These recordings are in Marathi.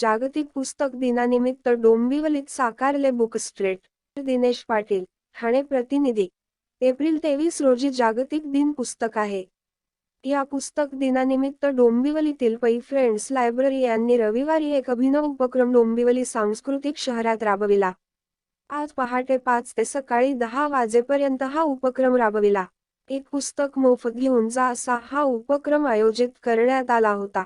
जागतिक पुस्तक दिनानिमित्त डोंबिवलीत साकारले बुक स्ट्रेट. दिनेश पाटील ठाणे प्रतिनिधी. एप्रिल तेवीस रोजी जागतिक दिन पुस्तक आहे. या पुस्तक दिनानिमित्त डोंबिवलीतील पै फ्रेंड्स लायब्ररी यांनी रविवारी एक अभिनव उपक्रम डोंबिवली सांस्कृतिक शहरात राबविला. आज पहाटे पाच ते सकाळी दहा वाजेपर्यंत हा उपक्रम राबविला. एक पुस्तक मोफत घेऊन जा असा हा उपक्रम आयोजित करण्यात आला होता.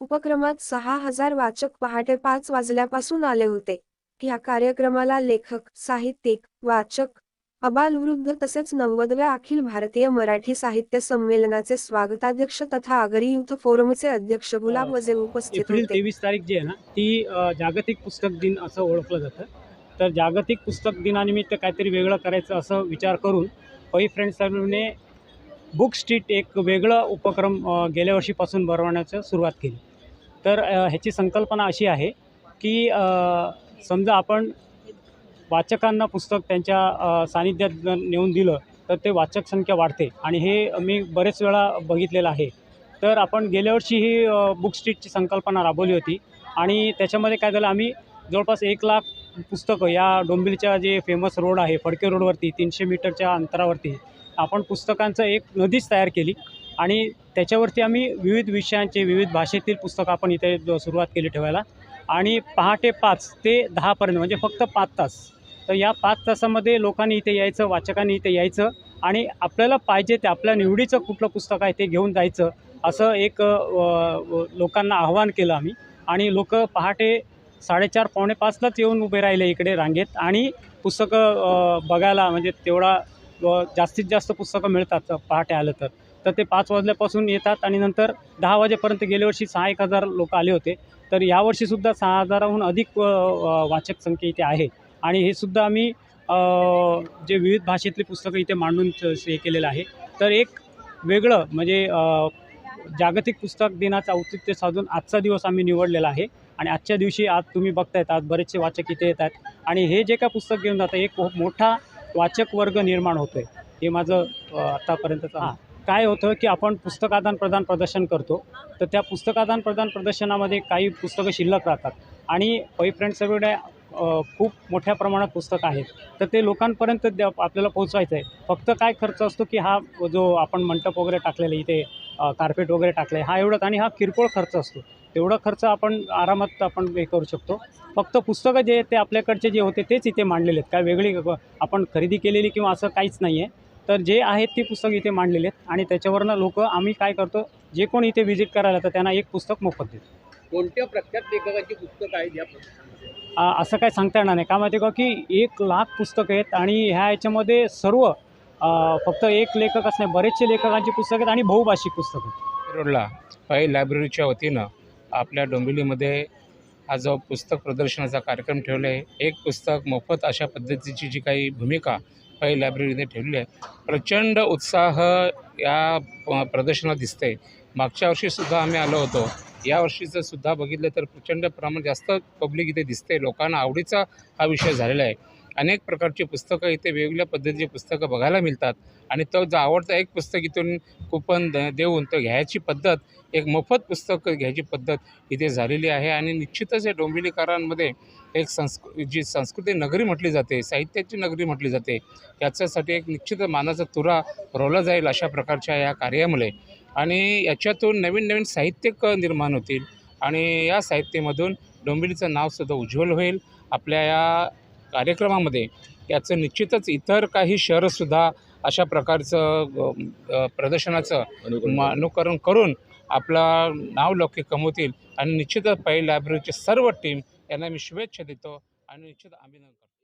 उपक्रमात सहा हजार वाचक पहाटे पाच वाजल्यापासून आले होते. या कार्यक्रमाला लेखक साहित्यिक वाचक अबालवृद्ध तसेच नव्वदव्या अखिल भारतीय मराठी साहित्य संमेलनाचे स्वागताध्यक्ष तथा आगरी युथ फोरमचे अध्यक्ष गुलाब वजे उपस्थित होते. तेवीस तारीख जी आहे ना ती जागतिक पुस्तक दिन असं ओळखलं जातं. तर जागतिक पुस्तक दिनानिमित्त काहीतरी वेगळं करायचं असं विचार करून पै फ्रेंड्स बुक स्ट्रीट एक वेगळं उपक्रम गेल्या वर्षीपासून बनवण्याचं सुरुवात केली. तर ह्याची संकल्पना अशी आहे की समजा आपण वाचकांना पुस्तक त्यांच्या सानिध्यात जर नेऊन दिलं तर ते वाचक संख्या वाढते. आणि हे मी बरेच वेळा बघितलेलं आहे. तर आपण गेल्या वर्षी ही बुक स्ट्रीटची संकल्पना राबवली होती. आणि त्याच्यामध्ये काय झालं आम्ही जवळपास एक लाख पुस्तकं या डोंबिवलीच्या जे फेमस रोड आहे फडके रोडवरती तीनशे मीटरच्या अंतरावरती आपण पुस्तकांचं एक नदीच तयार केली आणि त्याच्यावरती आम्ही विविध विषयांचे विविध भाषेतील पुस्तकं आपण इथे सुरुवात केली ठेवायला. आणि पहाटे पाच ते दहापर्यंत म्हणजे फक्त पाच तास. तर या पाच तासामध्ये लोकांनी इथे यायचं वाचकांनी इथे यायचं आणि आपल्याला पाहिजे ते आपल्या निवडीचं कुठलं पुस्तक आहे ते घेऊन जायचं असं एक लोकांना आव्हान केलं आम्ही. आणि लोक पहाटे साडेचार पावणे पाचलाच येऊन उभे राहिले इकडे रांगेत आणि पुस्तकं बघायला म्हणजे तेवढा व जास्तीत जास्त पुस्तकं मिळतात पहाटे आलं तर. तर ते पाच वाजल्यापासून येतात आणि नंतर दहा वाजेपर्यंत गेल्या वर्षी सहा एक हजार लोक आले होते. तर यावर्षीसुद्धा सहा हजाराहून अधिक वाचक संख्या इथे आहे. आणि हे सुद्धा आम्ही जे विविध भाषेतली पुस्तकं इथे मांडून हे केलेलं आहे. तर एक वेगळं म्हणजे जागतिक पुस्तक दिनाचं औचित्य साधून आजचा दिवस आम्ही निवडलेला आहे. आणि आजच्या दिवशी आज तुम्ही बघतायत आज बरेचसे वाचक इथे येत आहेत आणि हे जे काय पुस्तक घेऊन जातं एक खूप मोठा वाचक वर्ग निर्माण होतो आहे हे माझं आत्तापर्यंतचं हां काय होतं की आपण पुस्तकादान प्रदान प्रदर्शन करतो तर त्या पुस्तकादान प्रदान प्रदर्शनामध्ये काही पुस्तकं शिल्लक राहतात. आणि पै फ्रेंड्स सगळे खूप मोठ्या प्रमाणात पुस्तकं आहेत. तर ते लोकांपर्यंत द्या आपल्याला पोहोचवायचं आहे. फक्त काय खर्च असतो की हा जो आपण मंडप वगैरे टाकलेला इथे कार्पेट वगैरे टाकलं आहे हा एवढाच. आणि हा किरकोळ खर्च असतो. तेवढा खर्च आपण आरामात आपण हे करू शकतो. फक्त पुस्तकं जे आहेत ते आपल्याकडचे जे होते तेच इथे मांडलेले आहेत. काय वेगळी आपण खरेदी केलेली किंवा असं काहीच नाही आहे तर जे आहेत ते पुस्तक इथे मांडलेले आहेत आणि त्याच्यावरनं लोक आम्ही काय करतो जे कोण इथे व्हिजिट करायला तर त्यांना एक पुस्तक मोफत देतो. कोणत्या प्रख्यात लेखकाची पुस्तकं आहेत या असं काय सांगता येणार नाही. का माहिती आहे का की एक लाख पुस्तकं आहेत आणि ह्या याच्यामध्ये सर्व फक्त एक लेखकच नाही बरेचसे लेखकांची पुस्तकं आहेत आणि बहुभाषिक पुस्तकं आहेत. रोडला पै लायब्ररीच्या वतीनं आपल्या डोंबिवलीमध्ये हा जो पुस्तक प्रदर्शनाचा कार्यक्रम ठेवला आहे एक पुस्तक मोफत अशा पद्धतीची जी काही भूमिका पै लायब्ररीने ठेवली आहे प्रचंड उत्साह या प्रदर्शनात प्रदर्शनात दिसते मागच्या वर्षीसुद्धा आम्ही आलो होतो. या सुद्धा बघितलं तर प्रचंड प्रमाण जास्त पब्लिक इथे दिसते लोकांना आवडीचा हा विषय झालेला आहे. अनेक प्रकारची पुस्तकं इथे वेगवेगळ्या पद्धतीची पुस्तकं बघायला मिळतात. आणि तो जो आवडता एक पुस्तक इथून कुपन द देऊन तो घ्यायची पद्धत एक मोफत पुस्तक घ्यायची पद्धत इथे झालेली आहे. आणि निश्चितच या डोंबिवलीकरांमध्ये एक संस्कृ जी संस्कृती नगरी म्हटली जाते साहित्याची नगरी म्हटली जाते याच्यासाठी एक निश्चित मानाचा तुरा रोवला जाईल अशा प्रकारच्या या कार्यामुळे. आणि याच्यातून नवीन नवीन साहित्यिक निर्माण होतील. आणि या साहित्यामधून डोंबिवलीचं नावसुद्धा उज्ज्वल होईल. आपल्या या कार्यक्रमामध्ये याचं निश्चितच इतर काही शहरंसुद्धा अशा प्रकारचं प्रदर्शनाचं अनुकरण करून आपला नाव लौकिक कमवतील. आणि निश्चितच पै लायब्ररीचे सर्व टीम यांना मी शुभेच्छा देतो आणि निश्चित अभिनंदन करतो.